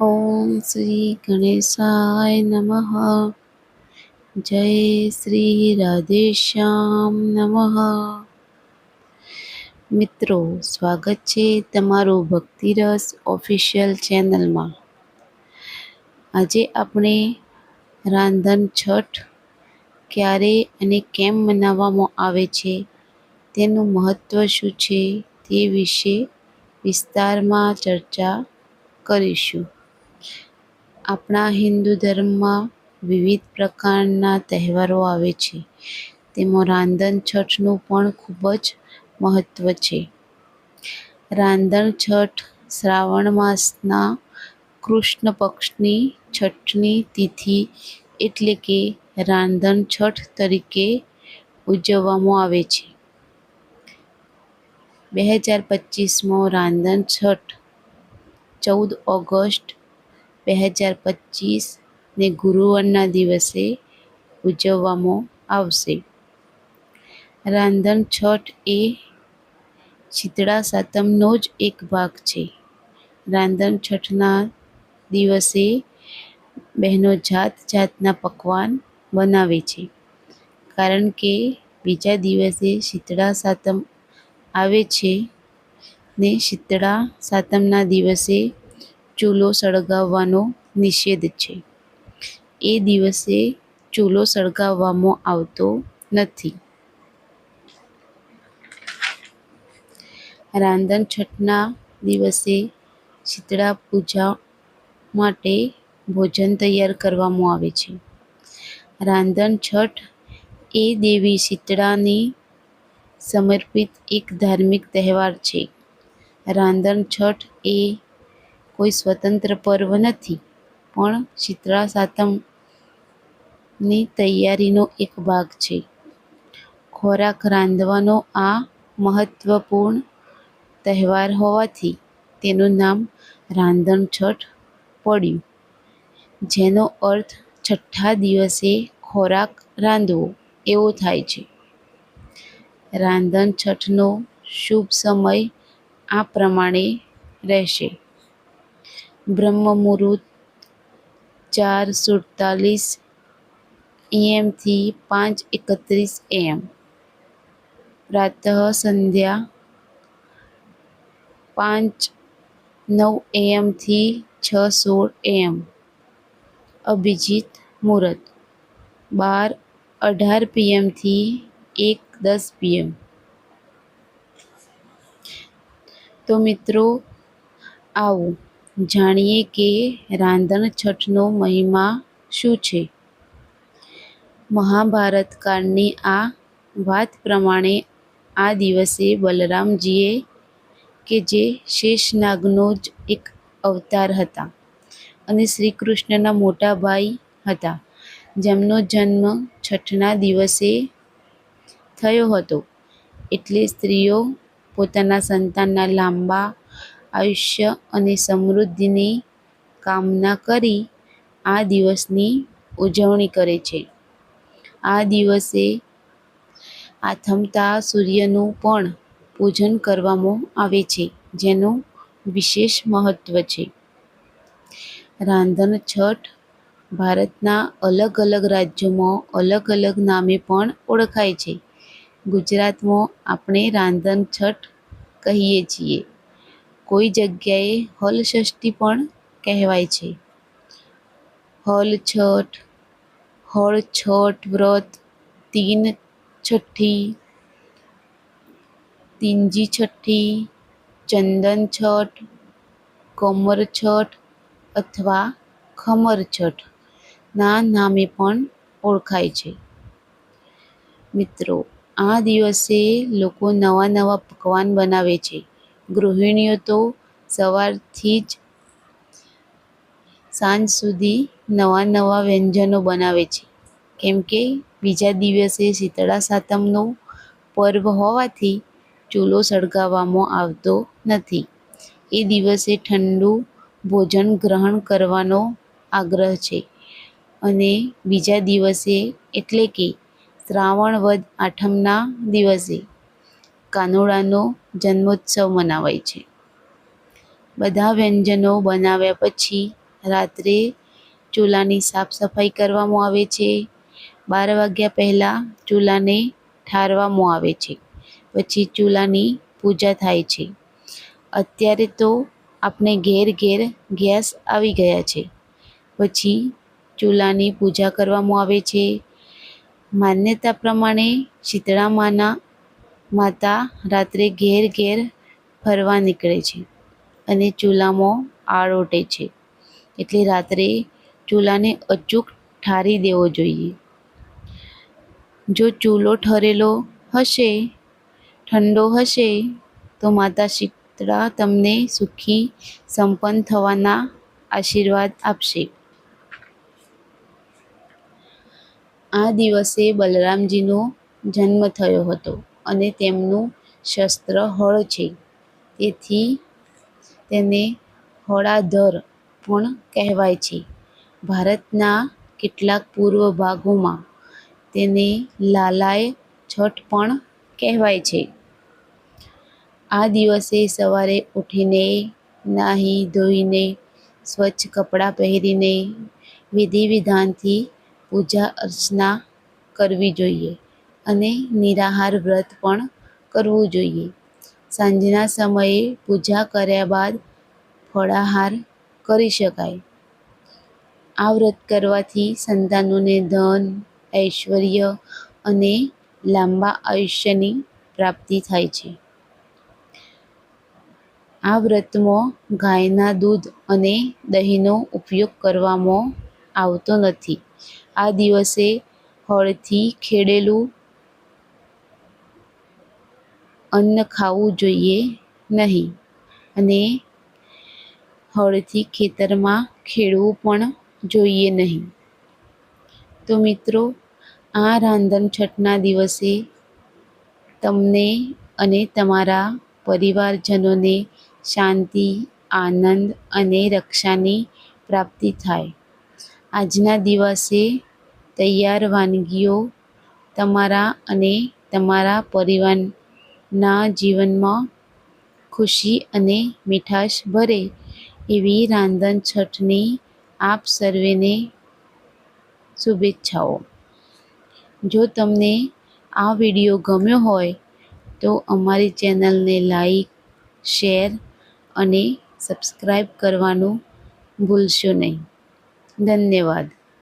ઓમ શ્રી ગણેશાય નમઃ. જય શ્રી રાધેશ્યામ નમઃ. મિત્રો, સ્વાગત છે તમારું ભક્તિરસ ઓફિશિયલ ચેનલમાં. આજે આપણે રાંધણ છઠ ક્યારે અને કેમ મનાવવામાં આવે છે, તેનું મહત્ત્વ શું છે તે વિશે વિસ્તારમાં ચર્ચા કરીશું. આપણા હિન્દુ ધર્મમાં વિવિધ પ્રકારના તહેવારો આવે છે. તેમાં રાંધણ છઠનું પણ ખૂબ જ મહત્ત્વ છે. રાંધણ છઠ શ્રાવણ માસના કૃષ્ણ પક્ષની છઠની તિથિ એટલે કે રાંધણ છઠ તરીકે ઉજવવામાં આવે છે. બે હજાર પચીસમાં રાંધણ છઠ ચૌદ ઓગસ્ટ બે હજાર પચીસને ગુરુવારના દિવસે ઉજવવામાં આવશે. રાંધણ છઠ એ શીતળા સાતમનો જ એક ભાગ છે. રાંધણ છઠના દિવસે બહેનો જાત જાતના પકવાન બનાવે છે. કારણ કે બીજા દિવસે શીતળા સાતમ આવે છે ને શીતળા સાતમના દિવસે ચૂલો સળગાવવાનો નિષેધ છે. એ દિવસે ચૂલો સળગાવવામાં આવતો નથી. રાંધણ છઠના દિવસે શીતળા પૂજા માટે ભોજન તૈયાર કરવામાં આવે છે. રાંધણ છઠ એ દેવી શીતળાની સમર્પિત એક ધાર્મિક તહેવાર છે. રાંધણ છઠ એ કોઈ સ્વતંત્ર પર્વ નથી, પણ શીતળા સાતમની તૈયારીનો એક ભાગ છે. ખોરાક રાંધવાનો આ મહત્વપૂર્ણ તહેવાર હોવાથી તેનું નામ રાંધણ છઠ પડ્યું, જેનો અર્થ છઠ્ઠા દિવસે ખોરાક રાંધવો એવો થાય છે. રાંધણ છઠનો શુભ સમય આ પ્રમાણે રહેશે. બ્રહ્મ મુહૂર્ત ચાર સુડતાલીસ એએમથી પાંચ એકત્રીસ એએમ પ્રાતઃ સંધ્યા પાંચ નવ એએમથી છ સોળ એએમ અભિજીત મુહૂર્ત બાર અઢાર પીએમથી એક દસ પીએમ તો મિત્રો આવો જાણીએ કે રાંધણ છઠનો મહિમા શું છે? મહાભારત કાળની આ વાત પ્રમાણે આ દિવસે બલરામજીએ કે જે શેષનાગનો જ એક અવતાર હતા અને શ્રી કૃષ્ણના મોટા ભાઈ હતા, જેમનો જન્મ છઠના દિવસે થયો હતો. એટલે સ્ત્રીઓ પોતાના સંતાનના લાંબા આયુષ્ય અને સમૃદ્ધિની કામના કરી આ દિવસની ઉજવણી કરે છે. આ દિવસે આથમતા સૂર્યનું પણ પૂજન કરવામાં આવે છે, જેનું વિશેષ મહત્ત્વ છે. રાંધણ છઠ ભારતના અલગ અલગ રાજ્યોમાં અલગ અલગ નામે પણ ઓળખાય છે. ગુજરાતમાં આપણે રાંધણ છઠ કહીએ છીએ. કોઈ જગ્યાએ હલ ષષ્ઠી પણ કહેવાય છે. હલ છઠ, હળ છઠ વ્રત, તીન છઠ્ઠી તીંજી છઠ્ઠી, ચંદન છઠ, કમર છઠ અથવા ખમર છઠ ના નામે પણ ઓળખાય છે. મિત્રો, આ દિવસે લોકો નવા નવા પકવાન બનાવે છે. ગૃહિણીઓ તો સવારથી જ સાંજ સુધી નવા નવા વ્યંજનો બનાવે છે. કેમ કે બીજા દિવસે શીતળા સાતમનો પર્વ હોવાથી ચૂલો સળગાવવામાં આવતો નથી. એ દિવસે ઠંડુ ભોજન ગ્રહણ કરવાનો આગ્રહ છે. અને બીજા દિવસે એટલે કે શ્રાવણ વદ આઠમના દિવસે કાનુડાનો જન્મોત્સવ મનાવાય છે. બધા વ્યંજનો બનાવ્યા પછી રાત્રે ચૂલાની સાફ સફાઈ કરવામાં આવે છે. બાર વાગ્યા પહેલાં ચૂલાને ઠારવામાં આવે છે. પછી ચૂલાની પૂજા થાય છે. અત્યારે તો આપણે ઘેર ઘેર ગેસ આવી ગયા છે. પછી ચૂલાની પૂજા કરવામાં આવે છે. માન્યતા પ્રમાણે શીતળા માના માતા રાત્રે ઘેર ઘેર ફરવા નીકળે છે અને ચૂલામાં આળ ઓટે છે. એટલે રાત્રે ચૂલાને અચૂક ઠારી દેવો જોઈએ. જો ચૂલો ઠરેલો હશે, ઠંડો હશે, તો માતા શીતળા તમને સુખી, સંપન્ન થવાના આશીર્વાદ આપશે. આ દિવસે બલરામજીનો જન્મ થયો હતો. અને તેમનું શસ્ત્ર હળ છે. તેથી તેને હળાધર પણ કહેવાય છે. ભારતના કેટલાક પૂર્વ ભાગોમાં તેને લાલાય છઠ પણ કહેવાય છે. આ દિવસે સવારે ઉઠીને, નાહી ધોઈને, સ્વચ્છ કપડાં પહેરીને વિધિ વિધાનથી પૂજા અર્ચના કરવી જોઈએ. અને નિરાહાર વ્રત પણ કરવું જોઈએ. સાંજના સમયે પૂજા કર્યા બાદ ફળાહાર કરી શકાય. આ વ્રત કરવાથી સંતાનોને ધન, ઐશ્વર્ય અને લાંબા આયુષ્યની પ્રાપ્તિ થાય છે. આ વ્રતમાં ગાયના દૂધ અને દહીંનો ઉપયોગ કરવામાં આવતો નથી. આ દિવસે હળથી ખેડેલું અન્ન ખાવું જોઈએ નહીં અને હળથી ખેતરમાં ખેડવું પણ જોઈએ નહીં. તો મિત્રો, આ રાંધણ છઠના દિવસે તમને અને તમારા પરિવારજનોને શાંતિ, આનંદ અને રક્ષાની પ્રાપ્તિ થાય. આજના દિવસે તૈયાર વાનગીઓ તમારા અને તમારા પરિવારના જીવનમાં ખુશી અને મીઠાશ ભરે એવી રાંધણ છઠની આપ સર્વેને શુભેચ્છાઓ. જો તમને આ વીડિયો ગમ્યો હોય તો અમારી ચેનલને લાઈક, શેર અને સબસ્ક્રાઈબ કરવાનું ભૂલશો નહીં. ધન્યવાદ.